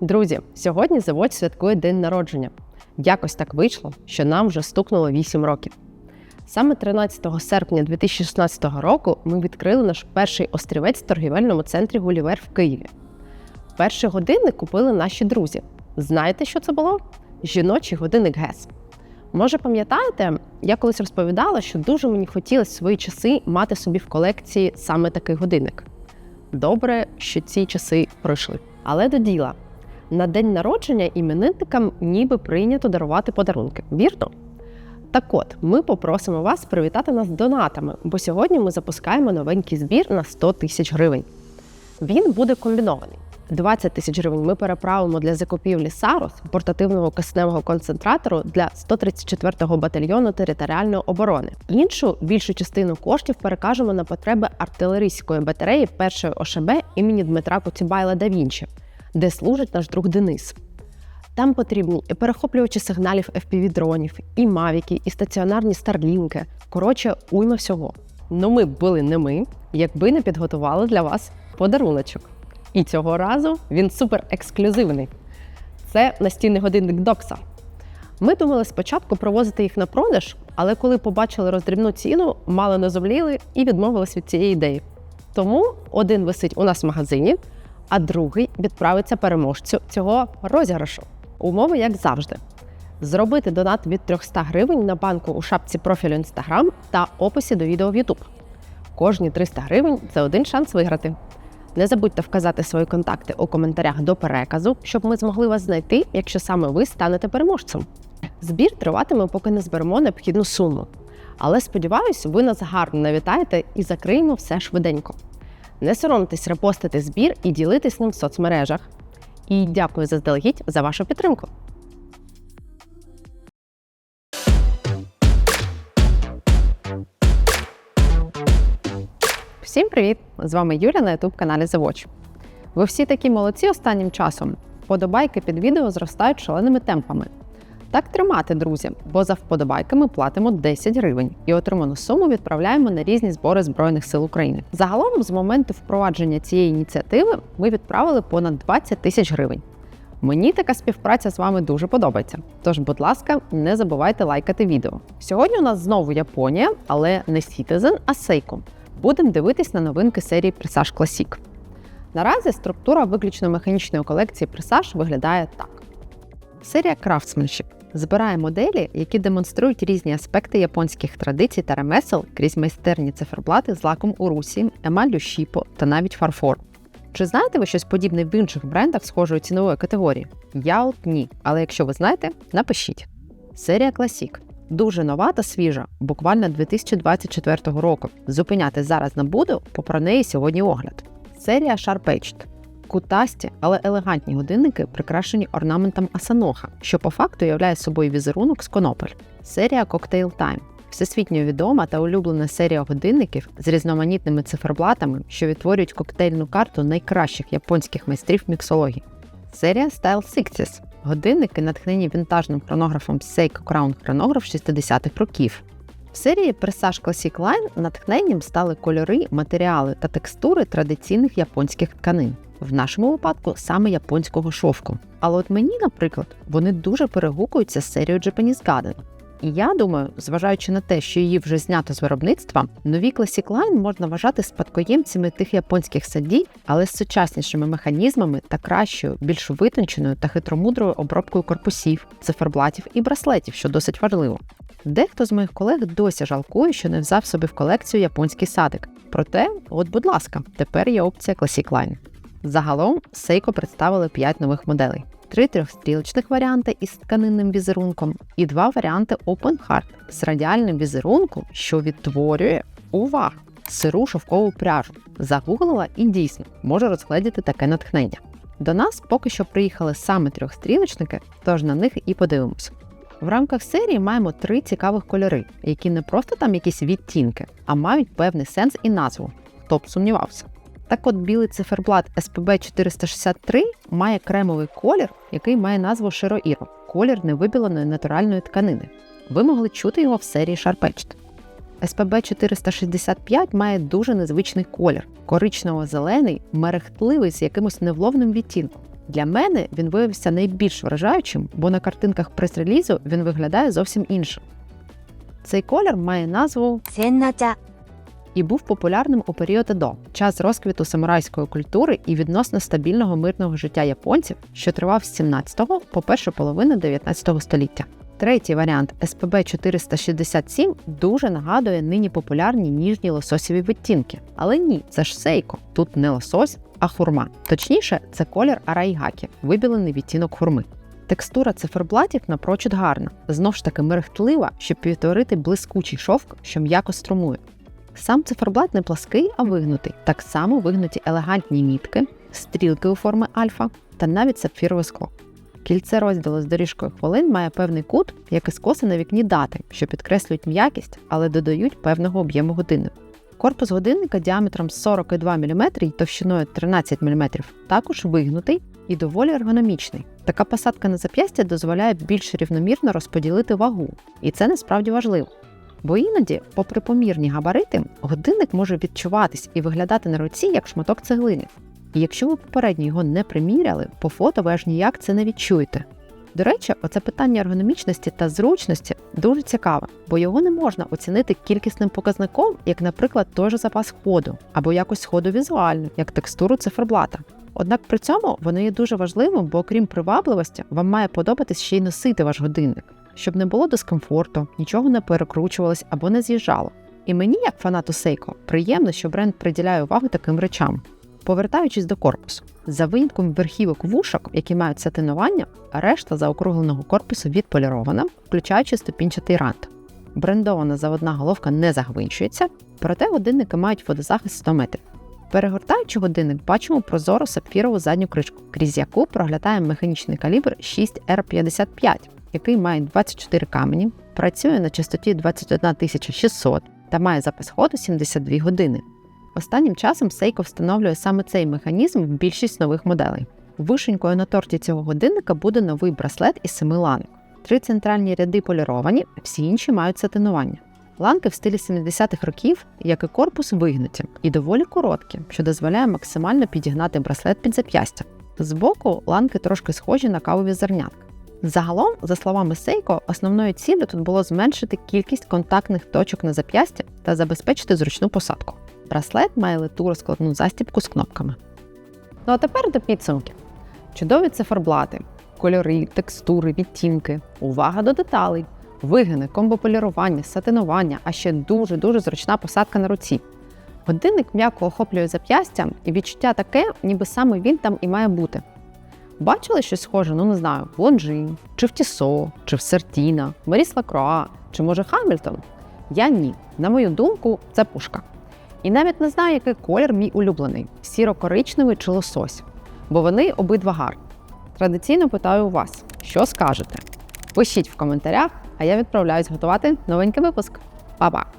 Друзі, сьогодні завод святкує день народження. Якось так вийшло, що нам вже стукнуло 8 років. Саме 13 серпня 2016 року ми відкрили наш перший острівець в торгівельному центрі Гулівер в Києві. Перший годинник купили наші друзі. Знаєте, що це було? Жіночий годинник ГЕС. Може, пам'ятаєте, я колись розповідала, що дуже мені хотілося свої часи мати собі в колекції саме такий годинник. Добре, що ці часи пройшли. Але до діла. На день народження іменинникам ніби прийнято дарувати подарунки. Вірно? Так от, ми попросимо вас привітати нас донатами, бо сьогодні ми запускаємо новенький збір на 100 тисяч гривень. Він буде комбінований. 20 тисяч гривень ми переправимо для закупівлі САРОС портативного кисневого концентратору для 134-го батальйону територіальної оборони. Іншу більшу частину коштів перекажемо на потреби артилерійської батареї першої ОШБ імені Дмитра Коцюбайла да де служить наш друг Денис. Там потрібні і перехоплювачі сигналів FPV-дронів, і мавіки, і стаціонарні старлінки. Коротше, уйма всього. Ну ми були не ми, якби не підготували для вас подаруночок. І цього разу він супер ексклюзивний. Це настільний годинник Докса. Ми думали спочатку провозити їх на продаж, але коли побачили роздрібну ціну, мало не зумліли і відмовились від цієї ідеї. Тому один висить у нас в магазині, а другий відправиться переможцю цього розіграшу. Умови, як завжди. Зробити донат від 300 гривень на банку у шапці профілю Instagram та описі до відео в YouTube. Кожні 300 гривень це один шанс виграти. Не забудьте вказати свої контакти у коментарях до переказу, щоб ми змогли вас знайти, якщо саме ви станете переможцем. Збір триватиме, поки не зберемо необхідну суму. Але сподіваюсь, ви нас гарно навітаєте і закриємо все швиденько. Не соромтесь репостити збір і ділитись ним в соцмережах. І дякую заздалегідь за вашу підтримку. Всім привіт! З вами Юля на youtube каналі The Watch. Ви всі такі молодці останнім часом. Вподобайки під відео зростають шаленими темпами. Так тримати, друзі, бо за вподобайки ми платимо 10 гривень і отриману суму відправляємо на різні збори Збройних сил України. Загалом, з моменту впровадження цієї ініціативи, ми відправили понад 20 тисяч гривень. Мені така співпраця з вами дуже подобається. Тож, будь ласка, не забувайте лайкати відео. Сьогодні у нас знову Японія, але не Citizen, а Seiko. Будемо дивитись на новинки серії Presage Classic. Наразі структура виключно механічної колекції Presage виглядає так: серія Craftsmanship збирає моделі, які демонструють різні аспекти японських традицій та ремесел крізь майстерні циферблати з лаком у русі, емаллю щіпо та навіть фарфор. Чи знаєте ви щось подібне в інших брендах схожої цінової категорії? Я от ні, але якщо ви знаєте, напишіть. Серія Classic дуже нова та свіжа, буквально 2024 року. Зупиняти зараз не буду, бо про неї сьогодні огляд. Серія Sharp Edged. Кутасті, але елегантні годинники прикрашені орнаментом Асаноха, що по факту являє собою візерунок з конопель. Серія Cocktail Time. Всесвітньо відома та улюблена серія годинників з різноманітними циферблатами, що відтворюють коктейльну карту найкращих японських майстрів міксології. Серія Style Sixties – годинники, натхнені вінтажним хронографом Seiko Crown хронограф 60-х років. В серії Presage Classic Line натхненням стали кольори, матеріали та текстури традиційних японських тканин. В нашому випадку саме японського шовку. Але от мені, наприклад, вони дуже перегукуються з серією Japanese Garden. І я думаю, зважаючи на те, що її вже знято з виробництва, нові Classic Line можна вважати спадкоємцями тих японських садів, але з сучаснішими механізмами та кращою, більш витонченою та хитромудрою обробкою корпусів, циферблатів і браслетів, що досить важливо. Дехто з моїх колег досі жалкує, що не взяв собі в колекцію японський садик. Проте, от, будь ласка, тепер є опція Classic Line. Загалом Seiko представили 5 нових моделей. Три трьохстрілочних варіанти із тканинним візерунком і два варіанти Open Heart з радіальним візерунком, що відтворює увагу, сиру шовкову пряжу. Загуглила і дійсно може розгледіти таке натхнення. До нас поки що приїхали саме трьохстрілочники, тож на них і подивимось. В рамках серії маємо три цікавих кольори, які не просто там якісь відтінки, а мають певний сенс і назву. Хто б сумнівався. Так от білий циферблат SPB-463 має кремовий колір, який має назву широіро колір невибіленої натуральної тканини. Ви могли чути його в серії Шарпечт. СПБ 465 має дуже незвичний колір коричнево-зелений, мерехтливий з якимось невловним відтінком. Для мене він виявився найбільш вражаючим, бо на картинках прес-релізу він виглядає зовсім іншим. Цей колір має назву Сеннача і був популярним у період Едо, час розквіту самурайської культури і відносно стабільного мирного життя японців, що тривав з 17 по першу половину 19 століття. Третій варіант СПБ 467 дуже нагадує нині популярні ніжні лососєві відтінки. Але ні, це ж сейко. Тут не лосось, а хурма. Точніше, це колір арайгакі, вибілений відтінок хурми. Текстура циферблатів напрочуд гарна, знов ж таки мерехтлива, щоб відтворити блискучий шовк, що м'яко струмує. Сам циферблат не плаский, а вигнутий. Так само вигнуті елегантні мітки, стрілки у форми альфа та навіть сапфірове скло. Кільце розділу з доріжкою хвилин має певний кут, як і скоси на вікні дати, що підкреслюють м'якість, але додають певного об'єму годиннику. Корпус годинника діаметром 42 мм і товщиною 13 мм також вигнутий і доволі ергономічний. Така посадка на зап'ястя дозволяє більш рівномірно розподілити вагу, і це насправді важливо. Бо іноді, попри помірні габарити, годинник може відчуватись і виглядати на руці як шматок цеглини. І якщо ви попередньо його не приміряли, по фото ви аж ніяк це не відчуєте. До речі, оце питання ергономічності та зручності дуже цікаве, бо його не можна оцінити кількісним показником, як, наприклад, той же запас ходу, або якось ходу візуально, як текстуру циферблата. Однак при цьому воно є дуже важливим, бо окрім привабливості, вам має подобатись ще й носити ваш годинник, щоб не було дискомфорту, нічого не перекручувалось або не з'їжджало. І мені, як фанату Seiko, приємно, що бренд приділяє увагу таким речам. Повертаючись до корпусу, за винятком верхівок вушок, які мають сатинування, решта заокругленого корпусу відполірована, включаючи ступінчатий рант. Брендована заводна головка не загвинчується, проте годинники мають водозахист 100 метрів. Перегортаючи годинник, бачимо прозору сапфірову задню кришку, крізь яку проглядає механічний калібр 6R55, який має 24 камені, працює на частоті 21600 та має запис ходу 72 години. Останнім часом Seiko встановлює саме цей механізм в більшість нових моделей. Вишенькою на торті цього годинника буде новий браслет із семи ланок. Три центральні ряди поліровані, всі інші мають сатинування. Ланки в стилі 70-х років, як і корпус, вигнуті і доволі короткі, що дозволяє максимально підігнати браслет під зап'ястя. Збоку ланки трошки схожі на кавові зернятка. Загалом, за словами Seiko, основною ціллю тут було зменшити кількість контактних точок на зап'ясті та забезпечити зручну посадку. Браслет має литу розкладну застібку з кнопками. Ну а тепер до підсумків. Чудові циферблати, кольори, текстури, відтінки, увага до деталей, вигини, комбополірування, сатинування, а ще дуже-дуже зручна посадка на руці. Годинник м'яко охоплює зап'ястя, і відчуття таке, ніби саме він там і має бути. Бачили щось схоже, ну не знаю, в Лонжі, чи в Тісо, чи в Сертіна, Маріс Лакроа, чи може Хамільтон? Я ні. На мою думку, це пушка. І навіть не знаю, який колір мій улюблений сіро-коричневий чи лосось, бо вони обидва гарні. Традиційно питаю у вас, що скажете? Пишіть в коментарях, а я відправляюсь готувати новенький випуск. Па-па!